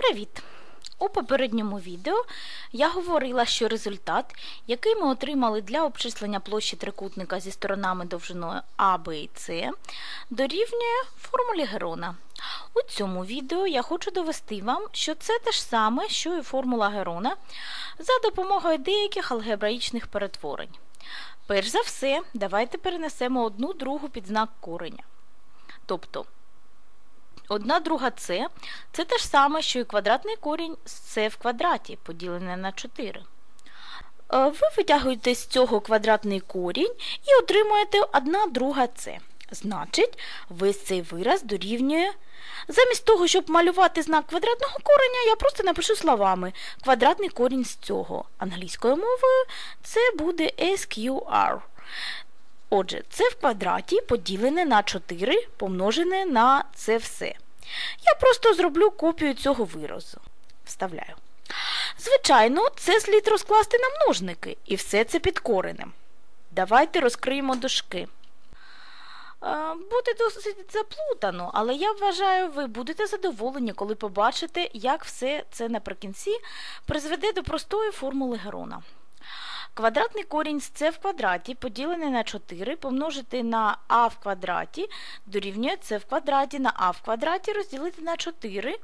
Привіт! У попередньому відео я говорила, що результат, який ми отримали для обчислення площі трикутника зі сторонами довжиною А, Б і С, дорівнює формулі Герона. У цьому відео я хочу довести вам, що це те ж саме, що і формула Герона за допомогою деяких алгебраїчних перетворень. Перш за все, давайте перенесемо одну другу під знак кореня. Тобто Одна друга С це те ж саме, що і квадратний корінь з С в квадраті, поділене на 4. Е, ви витягуєте з цього квадратний корінь і отримуєте 1 друга С. Значить, весь цей вираз дорівнює. Замість того, щоб малювати знак квадратного кореня, я просто напишу словами квадратний корінь з цього. Англійською мовою це буде SQR. Отже, це в квадраті поділене на 4 помножене на це все. Я просто зроблю копію цього виразу. Вставляю. Звичайно, це слід розкласти на множники, і все це під коренем. Давайте розкриємо дужки. Буде досить заплутано, але я вважаю, ви будете задоволені, коли побачите, як все це наприкінці призведе до простої формули Герона. Квадратний корінь з c в квадраті поділений на 4 помножити на а в квадраті дорівнює c в квадраті на а в квадраті розділити на 4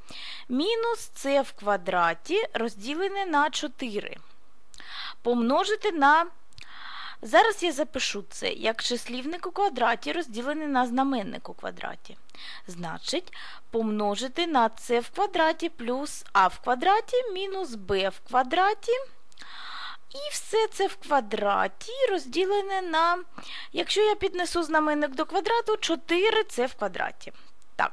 мінус c в квадраті розділене на 4. Помножити на. Зараз я запишу це як числівник у квадраті розділений на знаменник у квадраті. Значить, помножити на c в квадраті плюс а в квадраті мінус b в квадраті. І все це в квадраті розділене на, якщо я піднесу знаменник до квадрату, 4 це в квадраті. Так.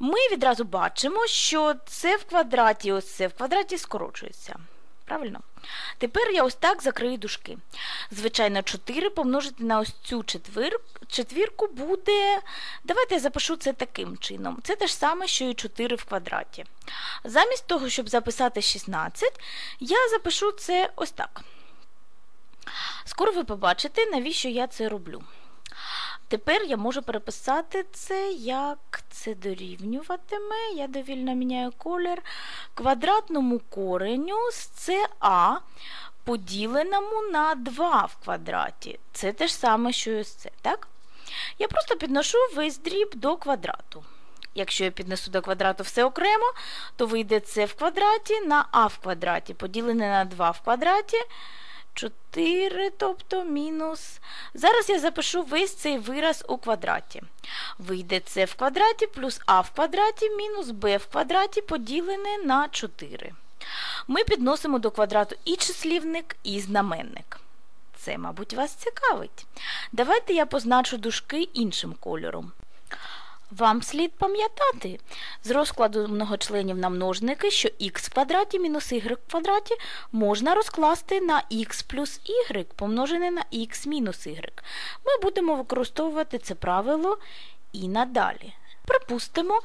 Ми відразу бачимо, що це в квадраті, ось це в квадраті скорочується. Правильно? Тепер я ось так закрию дужки. Звичайно, 4 помножити на ось цю четвір... четвірку буде. Давайте я запишу це таким чином. Це те ж саме, що і 4 в квадраті. Замість того, щоб записати 16, я запишу це ось так. Скоро ви побачите, навіщо я це роблю. Тепер я можу переписати це, як це дорівнюватиме. Я довільно міняю колір квадратному кореню з СА поділеному на 2 в квадраті. Це те ж саме, що і ось це, так? Я просто підношу весь дріб до квадрату. Якщо я піднесу до квадрату все окремо, то вийде це в квадраті на а в квадраті, поділене на 2 в квадраті. 4, тобто мінус. Зараз я запишу весь цей вираз у квадраті. Вийде це в квадраті плюс а в квадраті мінус b в квадраті поділене на 4. Ми підносимо до квадрату і числівник, і знаменник. Це, мабуть, вас цікавить. Давайте я позначу дужки іншим кольором. Вам слід пам'ятати з розкладу многочленів на множники, що х в квадраті мінус y в квадраті можна розкласти на х плюс y помножене на х мінус y. Ми будемо використовувати це правило і надалі. Припустимо,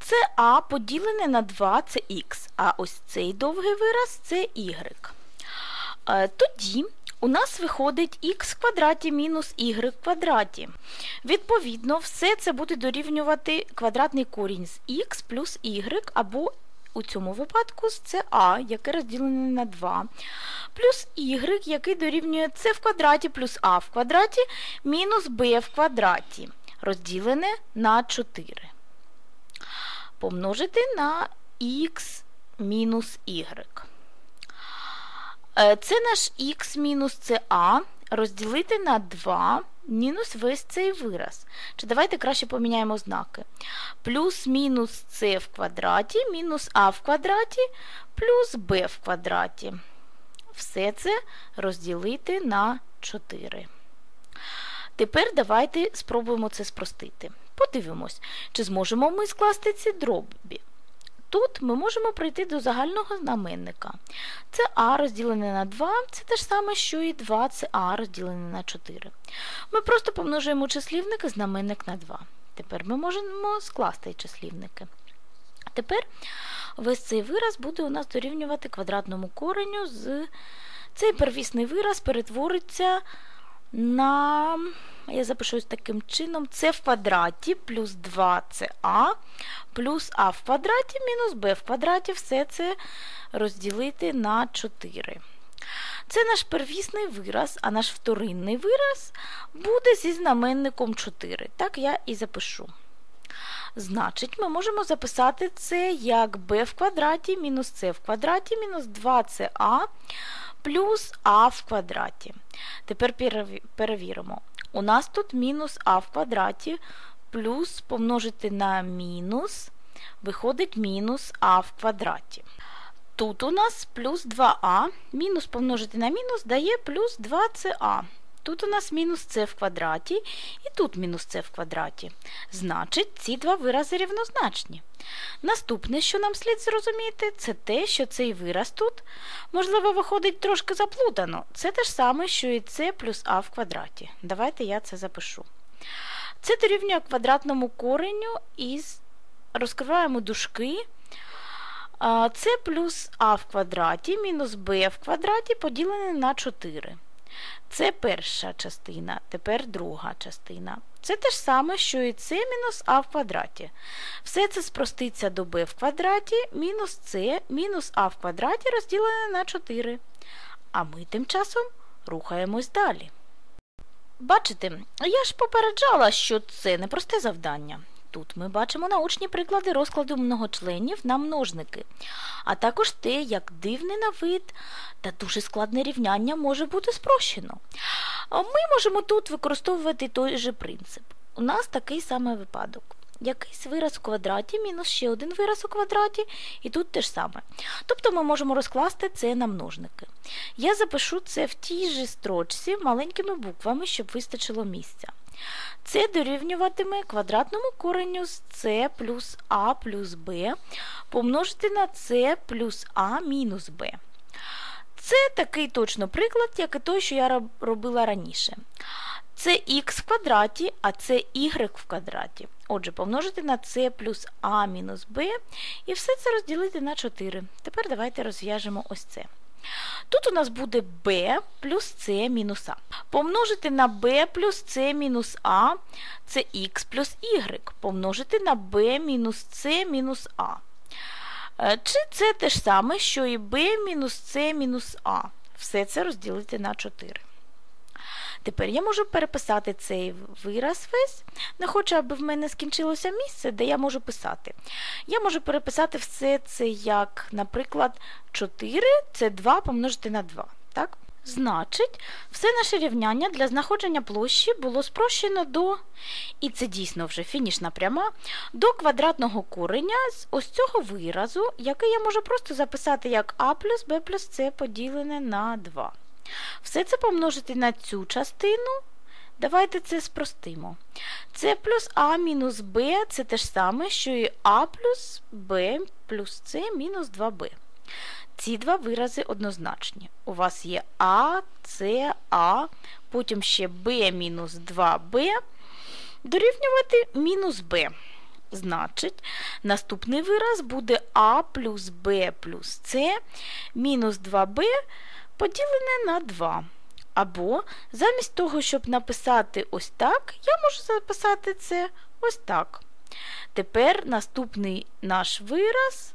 це а поділене на 2 це х, а ось цей довгий вираз це y. Е, тоді у нас виходить х в квадраті мінус y в квадраті. Відповідно, все це буде дорівнювати квадратний корінь з х плюс y, або у цьому випадку це а, яке розділене на 2, плюс y, який дорівнює c в квадраті плюс а в квадраті мінус b в квадраті, розділене на 4. Помножити на х мінус y. Е, це наш х мінус це а розділити на 2 мінус весь цей вираз. Чи давайте краще поміняємо знаки. Плюс мінус С в квадраті, мінус А в квадраті, плюс Б в квадраті. Все це розділити на 4. Тепер давайте спробуємо це спростити. Подивимось, чи зможемо ми скласти ці дробі. Тут ми можемо прийти до загального знаменника. Це А розділене на 2, це те ж саме, що і 2 це А розділене на 4. Ми просто помножуємо числівник і знаменник на 2. Тепер ми можемо скласти числівники. Тепер весь цей вираз буде у нас дорівнювати квадратному кореню з цей первісний вираз перетвориться на я запишу ось таким чином, С в квадраті плюс 2 це А, плюс А в квадраті мінус Б в квадраті, все це розділити на 4. Це наш первісний вираз, а наш вторинний вираз буде зі знаменником 4. Так я і запишу. Значить, ми можемо записати це як b в квадраті мінус c в квадраті мінус 2ca плюс а в квадраті. Тепер перевіримо. У нас тут мінус а в квадраті плюс помножити на мінус, виходить мінус а в квадраті. Тут у нас плюс 2а, мінус помножити на мінус дає плюс 2ca. Тут у нас мінус c в квадраті, і тут мінус c в квадраті. Значить, ці два вирази рівнозначні. Наступне, що нам слід зрозуміти, це те, що цей вираз тут, можливо, виходить трошки заплутано. Це те ж саме, що і c плюс а в квадраті. Давайте я це запишу. Це дорівнює квадратному кореню із розкриваємо дужки. С плюс а в квадраті мінус b в квадраті поділене на 4. Це перша частина, тепер друга частина. Це те ж саме, що і С мінус А в квадраті. Все це спроститься до b в квадраті мінус С мінус А в квадраті розділене на 4. А ми тим часом рухаємось далі. Бачите, я ж попереджала, що це непросте завдання. Тут ми бачимо научні приклади розкладу многочленів на множники, а також те, як дивний на вид та дуже складне рівняння може бути спрощено. Ми можемо тут використовувати той же принцип. У нас такий самий випадок. Якийсь вираз у квадраті мінус ще один вираз у квадраті, і тут те ж саме. Тобто ми можемо розкласти це на множники. Я запишу це в тій же строчці маленькими буквами, щоб вистачило місця. Це дорівнюватиме квадратному кореню з С плюс А плюс Б помножити на С плюс А мінус Б. Це такий точно приклад, як і той, що я робила раніше. Це х в квадраті, а це y в квадраті. Отже, помножити на С плюс А мінус Б і все це розділити на 4. Тепер давайте розв'яжемо ось це. Тут у нас буде b плюс c мінус а. Помножити на b плюс c мінус а це х плюс y. Помножити на b мінус c мінус а. Е, чи це те ж саме, що і b мінус c мінус а. Все це розділити на 4. Тепер я можу переписати цей вираз весь. Не хочу, аби в мене скінчилося місце, де я можу писати. Я можу переписати все це як, наприклад, 4 це 2 помножити на 2. Так? Значить, все наше рівняння для знаходження площі було спрощено до, і це дійсно вже фінішна пряма, до квадратного кореня з ось цього виразу, який я можу просто записати як а плюс b плюс c поділене на 2. Все це помножити на цю частину. Давайте це спростимо. С плюс А мінус Б це те ж саме, що і А плюс Б плюс С мінус 2Б. Ці два вирази однозначні. У вас є А, С, А, потім ще Б мінус 2Б. Дорівнювати мінус Б. Значить, наступний вираз буде А плюс Б плюс С мінус 2Б поділене на 2. Або замість того, щоб написати ось так, я можу записати це ось так. Тепер наступний наш вираз.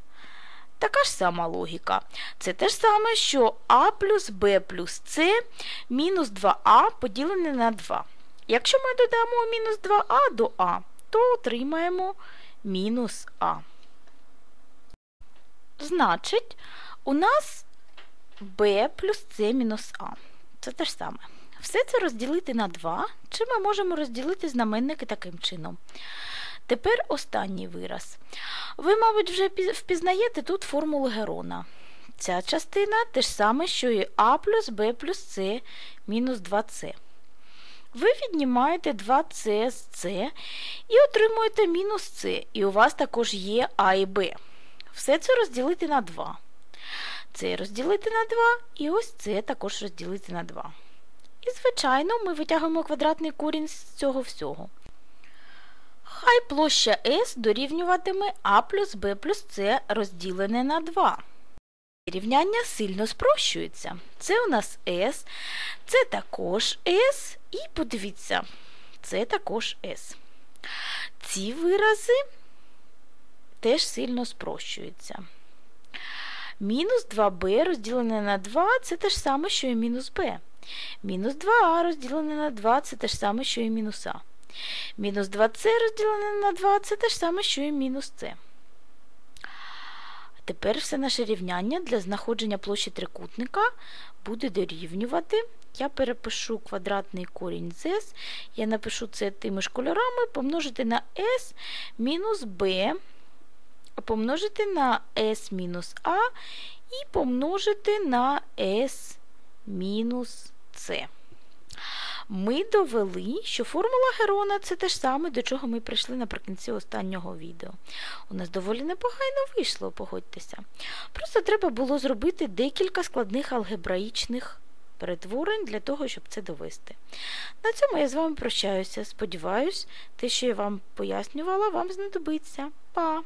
Така ж сама логіка. Це те ж саме, що А плюс Б плюс С мінус 2а поділене на 2. Якщо ми додамо мінус 2а до А, то отримаємо мінус А. Значить, у нас b плюс c мінус а. Це те ж саме. Все це розділити на 2, чи ми можемо розділити знаменники таким чином. Тепер останній вираз. Ви, мабуть, вже впізнаєте тут формулу Герона. Ця частина те ж саме, що і а плюс b плюс c мінус 2c. Ви віднімаєте 2c з c і отримуєте мінус c, і у вас також є а і b. Все це розділити на 2 це розділити на 2, і ось це також розділити на 2. І, звичайно, ми витягуємо квадратний корінь з цього всього. Хай площа S дорівнюватиме А плюс Б плюс С розділене на 2. Рівняння сильно спрощується. Це у нас S, це також S, і подивіться, Це також S. Ці вирази теж сильно спрощуються. Мінус 2b розділене на 2 це те ж саме, що і мінус b. Мінус 2а розділене на 2 це те ж саме, що і мінус а. Мінус 2c розділене на 2 це те ж саме, що і мінус c. Тепер все наше рівняння для знаходження площі трикутника буде дорівнювати. Я перепишу квадратний корінь з s, я напишу це тими ж кольорами, помножити на s мінус b, помножити на s мінус a і помножити на s мінус c. Ми довели, що формула Герона це те ж саме, до чого ми прийшли наприкінці останнього відео. У нас доволі непогано вийшло, погодьтеся. Просто треба було зробити декілька складних алгебраїчних перетворень для того, щоб це довести. На цьому я з вами прощаюся. Сподіваюсь, те, що я вам пояснювала, вам знадобиться. Па!